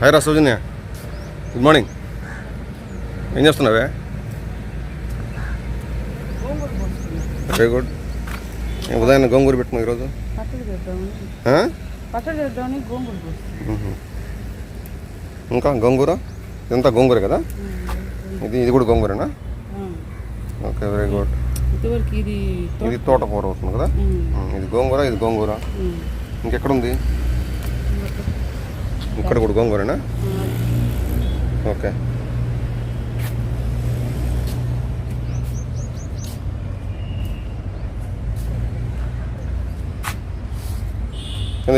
Hi రా సౌజన్య. Good morning ఏం చేస్తున్నావే? వెరీ గుడ్ ఉదయాన్నే గోంగూర పెట్టుకున్నావు ఈరోజు. ఇంకా గోంగూర? ఇదంతా గోంగూర కదా? ఇది ఇది కూడా గోంగూరేనా? ఓకే వెరీ గుడ్ ఇది తోటకూర అవుతుంది కదా. ఇది గోంగూర ఇది గోంగూర. ఇంకెక్కడుంది? ఇక్కడ కూడా గోంగూరేనా ఓకే.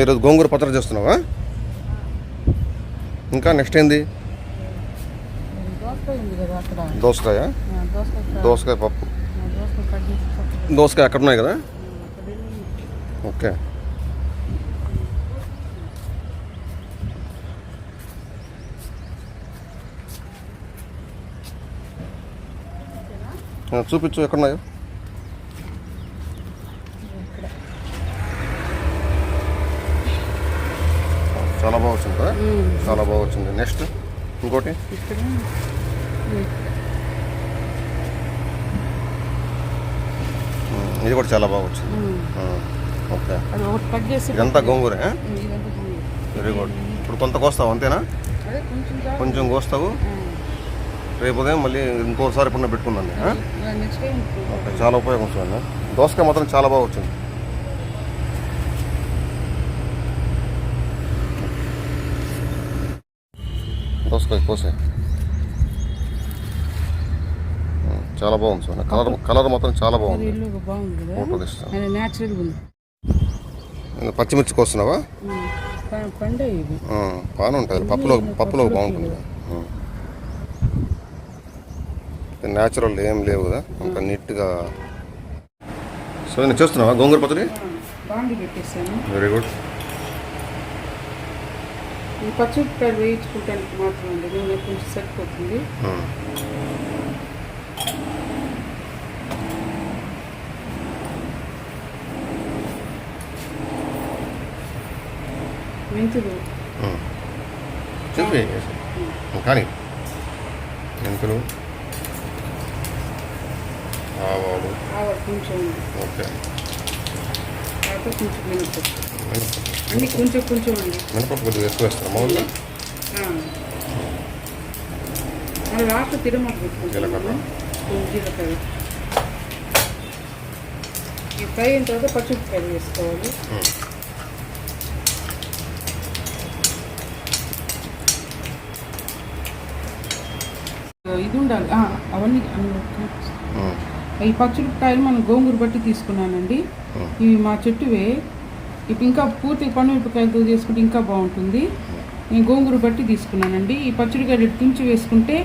ఈరోజు గోంగూర పచ్చడి చేస్తున్నావా? ఇంకా నెక్స్ట్ ఏంది? దోసకాయ. దోసకాయ పప్పు. దోసకాయ అక్కడ ఉన్నాయి కదా? ఓకే. చూపించు ఎక్కడున్నాయో. చాలా బాగా వచ్చింది చాలా బాగా వచ్చింది. నెక్స్ట్ ఇంకోటి? ఇది కూడా చాలా బాగా వచ్చింది. ఓకే. ఇదంతా గోంగూర. వెరీ గుడ్ ఇప్పుడు కొంత కోస్తావు అంతేనా? కొంచెం కోస్తావు? రేపు ఉదయం మళ్ళీ ఇంకోసారి ఎప్పుడన్నా పెట్టుకుందాం ఆ, నెక్స్ట్ టైం ఓకే చాలా ఉపయోగం వస్తుంది దోసకాయ మాత్రం చాలా బాగా వచ్చింది. దోసకాయ కోసే. చాలా బాగుంది సార్ కలర్ కలర్ మాత్రం చాలా బాగుంది. ఫోటో తీస్తాను. పచ్చిమిర్చి కోస్తున్నావా? ఉమ్, ప- పండే ఇవి ఆ, బాగానే ఉంటుంది పప్పులో పప్పులో బాగుంటుంది. న్యాచురల్ ఏం లేవు కదా అంత నీట్గా. సో నేను చేస్తున్నావా? గోంగూర పచ్చడి? వెరీ గుడ్ ఈ పచ్చిమిరపకాయలు మాత్రం నూనె కొంచెం సరిపోతుంది. మెంతులు. చెప్పి కానీ మెంతులు. ఆవాలు. ఆవాలు కొంచెం. ఓకే. తర్వాత కొంచెం మినపప్పు. మినపప్పు. అన్ని కొంచెం కొంచెం అండి. మినపప్పు కొద్దిగా ఎక్కువ వేస్తాను మామూలుగా? ఆ. మన లాస్ట్ తిరుమల జీలకర్ర. పెట్టుకుంటాం జీలకర్ర. ఈ ఫ్రై అయిన తర్వాత పచ్చిమిరపకాయలు వేసుకోవాలి. ఇది ఉండాలి. అవన్నీ. ఈ పచ్చిమిరపకాయలు మనం గోంగూర బట్టి తీసుకున్నానండి. ఉమ్. ఇవి మా చెట్టువే. ఇప్పుడు ఇంకా పూర్తిగా పన్నుమిరపకాయలతో చేసుకుంటే ఇంకా బాగుంటుంది. నేను గోంగూర బట్టి తీసుకున్నానండి. ఈ పచ్చిమిరకాయలు ఇటు తుంచి వేసుకుంటే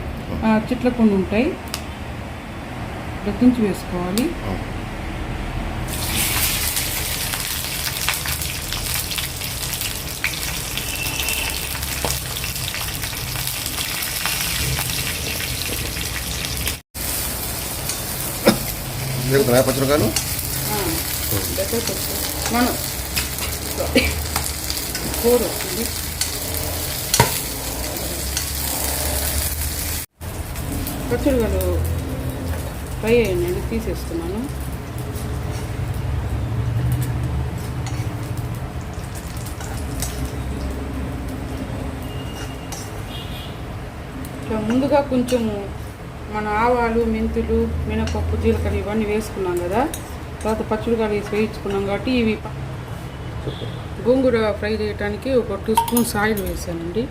ఆ, చెట్ల కొన్ని ఉంటాయి. ఇట్లా తుంచి వేసుకోవాలి. ఉమ్. దిగుతున్నాయా పచ్చిమిరకాయలు ఆ, దగ్గరకు వచ్చి మనం ఫ్రై అయ్యండి తీసేస్తున్నాను. ఇట్లా ముందుగా కొంచెము మన ఆవాలు మెంతులు మినపప్పు జీలకర్ర ఇవన్నీ వేసుకున్నాం కదా. తర్వాత పచ్చిమిరకాయలు వేసి వేయించుకున్నాం కాబట్టి ఇవి గోంగూర ఫ్రై చేయడానికి ఒక టూ స్పూన్స్ ఆయిల్ వేసానండి.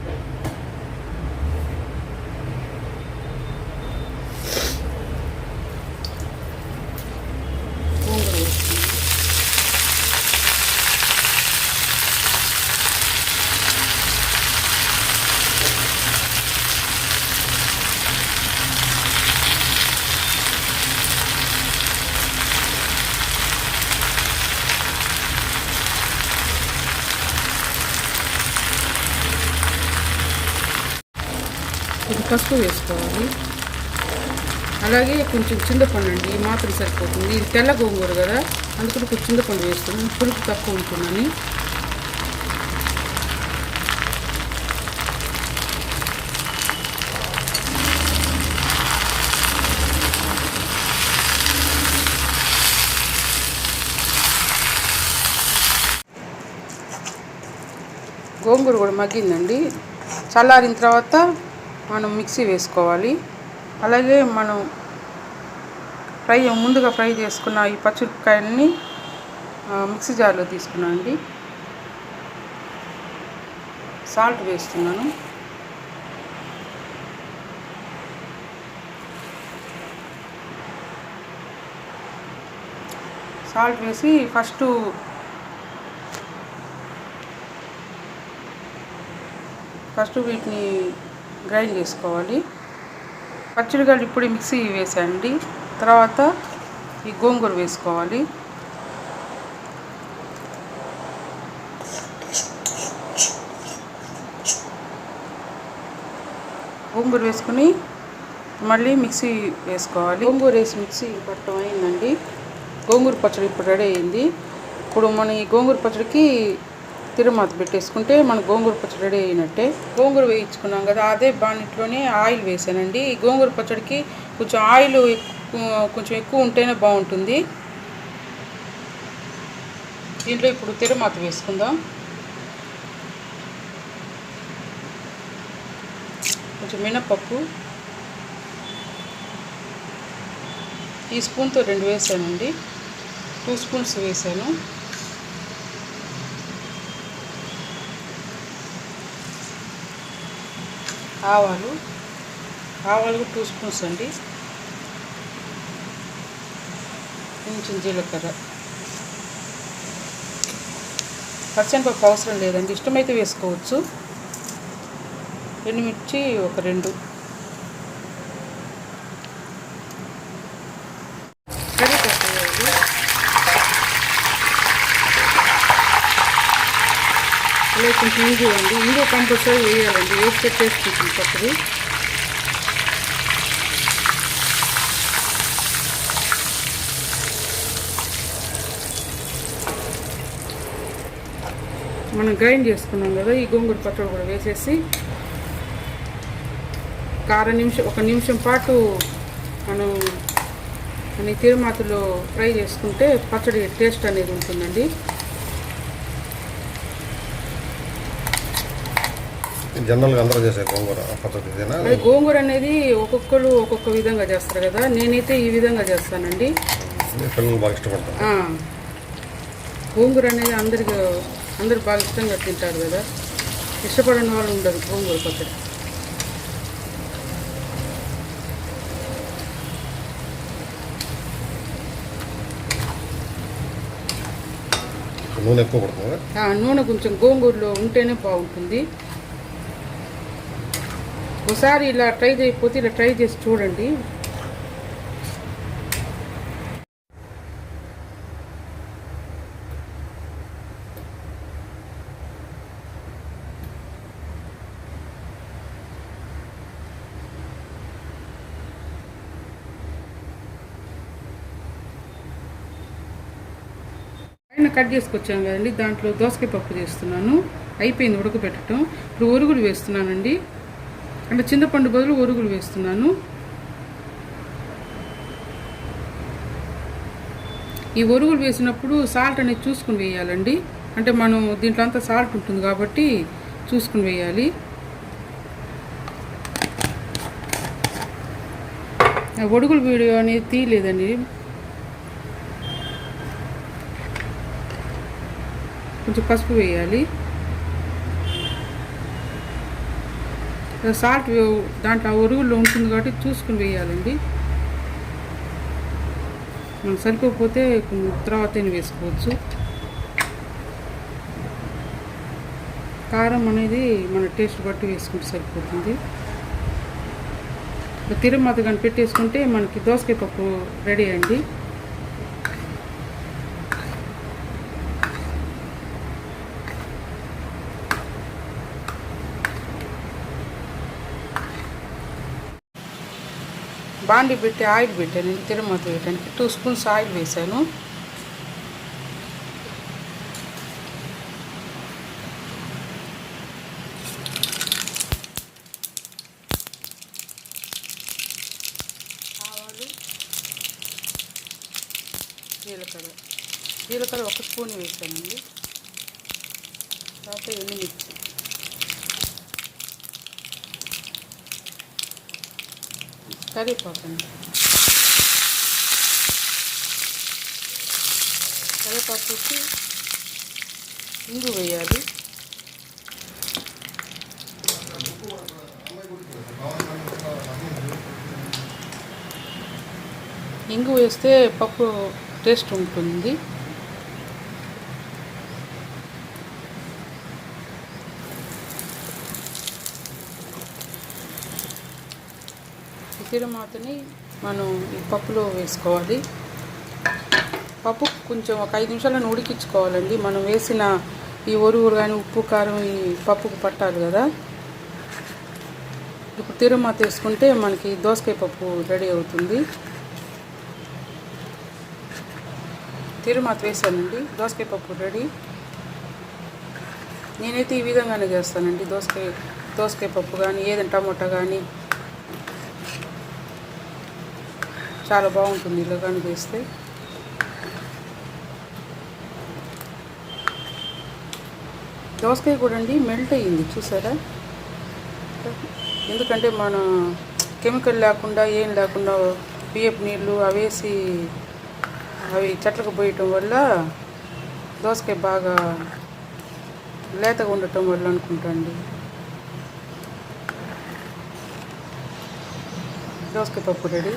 పసుపు వేసుకోవాలి. అలాగే కొంచెం చింతపండు అండి ఈ మాత్రం సరిపోతుంది. ఇది తెల్ల గోంగూర కదా అందుకని కొంచెం చింతపండు వేసుకున్నాను. పులుపు తక్కువ ఉంటుందని. గోంగూర కూడా మగ్గిందండి. చల్లారిన తర్వాత మనం మిక్సీ వేసుకోవాలి. అలాగే మనం ఫ్రై ముందుగా ఫ్రై చేసుకున్న ఈ పచ్చిమిరపకాయలని మిక్సీ జార్లో తీసుకున్నాను అండి. సాల్ట్ వేస్తున్నాను. సాల్ట్ వేసి ఫస్ట్ ఫస్ట్ వీటిని గ్రైండ్ చేసుకోవాలి. పచ్చిమిరకాయలు ఇప్పుడు మిక్సీ వేసేయండి. తర్వాత ఈ గోంగూర వేసుకోవాలి. గోంగూర వేసుకుని మళ్ళీ మిక్సీ వేసుకోవాలి. గోంగూర వేసి మిక్సీ పట్టడం అయిందండి. గోంగూర పచ్చడి ఇప్పుడు రెడీ అయింది. ఇప్పుడు మన ఈ గోంగూర పచ్చడికి తిరుమాత పెట్టేసుకుంటే మన గోంగూర పచ్చడి రెడీ అయినట్టే. గోంగూర వేయించుకున్నాం కదా అదే బాణిట్లోనే ఆయిల్ వేసానండి. ఈ గోంగూర పచ్చడికి కొంచెం ఆయిల్ కొంచెం ఎక్కువ ఉంటేనే బాగుంటుంది. దీంట్లో ఇప్పుడు తిరుమాత వేసుకుందాం. కొంచెం మినపప్పు. ఈ స్పూన్తో రెండు వేసానండి. టూ స్పూన్స్ వేసాను. ఆవాలు ఆవాలు టూ స్పూన్స్ అండి. కొంచెం జీలకర్ర. పచ్చనిపప్పు అవసరం లేదండి. ఇష్టమైతే వేసుకోవచ్చు. ఎండుమిర్చి ఒక రెండు. కర్రీ వేయాలి. అలాగే కొంచెం ఇంగు అండి ఇంగు కంపల్సరీ వేయాలండి వేస్తే టేస్ట్ ఉంటుంది పక్కది మనం గ్రైండ్ చేసుకున్నాం కదా ఈ గోంగూర పచ్చడి కూడా వేసేసి ఒక అర నిమిషం ఒక నిమిషం పాటు మనం మన తిరుమాతలో ఫ్రై చేసుకుంటే పచ్చడి టేస్ట్ అనేది ఉంటుందండి. జనరల్గా అందరూ చేసే గోంగూర పద్ధతి ఇదేనా? అది గోంగూర అనేది ఒక్కొక్కరు ఒక్కొక్క విధంగా చేస్తారు కదా. నేనైతే ఈ విధంగా చేస్తానండి. పిల్లలు బాగా ఇష్టపడతారు. గోంగూర అనేది అందరికి అందరు బాగా ఇష్టంగా తింటారు కదా. ఇష్టపడని వాళ్ళు ఉండరు గోంగూర పచ్చడి. నూనె ఎక్కువ పడుతుంది? నూనె కొంచెం గోంగూరలో ఉంటేనే బాగుంటుంది. ఒకసారి ఇలా ట్రై చేయకపోతే ఇలా ట్రై చేసి చూడండి. పైన కట్ చేసుకొచ్చాను కదండి దాంట్లో దోసకాయ పప్పు చేస్తున్నాను. అయిపోయింది ఉడకబెట్టడం. ఇప్పుడు ఒరుగులు వేస్తున్నానండి. అంటే చింతపండు బదులు ఒరుగులు వేస్తున్నాను. ఈ ఒరుగులు వేసినప్పుడు సాల్ట్ అనేది చూసుకుని వేయాలండి. అంటే మనం దీంట్లో అంతా సాల్ట్ ఉంటుంది కాబట్టి చూసుకుని వేయాలి. ఆ ఒడుగుల వీడియో అనేది తీయలేదండి. కొంచెం పసుపు వేయాలి. సాల్ట్ దాంట్లో ఆ ఒరుగుల్లో ఉంటుంది కాబట్టి చూసుకుని వేయాలండి. మనం సరిపోకపోతే తర్వాత వేసుకోవచ్చు. కారం అనేది మన టేస్ట్ బట్టి వేసుకుంటే సరిపోతుంది. తిరుమత కానీ పెట్టేసుకుంటే మనకి దోసకాయ పప్పు రెడీ అండి. బాండి పెట్టి ఆయిల్ పెట్టాను. తిరుమత వేయడానికి టూ స్పూన్స్ ఆయిల్ వేసాను ఆవాలు జీలకర్ర. జీలకర్ర ఒక స్పూన్ వేసానండి తర్వాత ఎండుమిర్చి కరివేపాకండి కరివేపాకు ఇంగు వేయాలి. ఇంగు వేస్తే పప్పు టేస్ట్ ఉంటుంది. ఈ తిరుమాతని మనం ఈ పప్పులో వేసుకోవాలి. పప్పు కొంచెం ఒక ఐదు నిమిషాలను ఉడికించుకోవాలండి మనం వేసిన ఈ ఒరువురు కానీ ఉప్పు కారం ఈ పప్పుకు పట్టాలి కదా. ఇప్పుడు తిరుమాత వేసుకుంటే మనకి దోసకాయ పప్పు రెడీ అవుతుంది. తిరుమాత వేసానండి. దోసకాయ పప్పు రెడీ. నేనైతే ఈ విధంగానే చేస్తానండి. దోసకాయ దోసకాయ పప్పు కానీ ఏదైనా టమోటా కానీ చాలా బాగుంటుంది ఇలా కానీ చేస్తే దోసకాయ కూడా అండి మెల్ట్ అయ్యింది చూసారా? ఎందుకంటే మన కెమికల్ లేకుండా ఏం లేకుండా బియ్యపు నీళ్ళు అవేసి అవి చెట్లకు పోయటం వల్ల దోసకాయ బాగా లేతగా ఉండటం వల్ల అనుకుంటా అండి. దోసకాయ పప్పు రెడీ.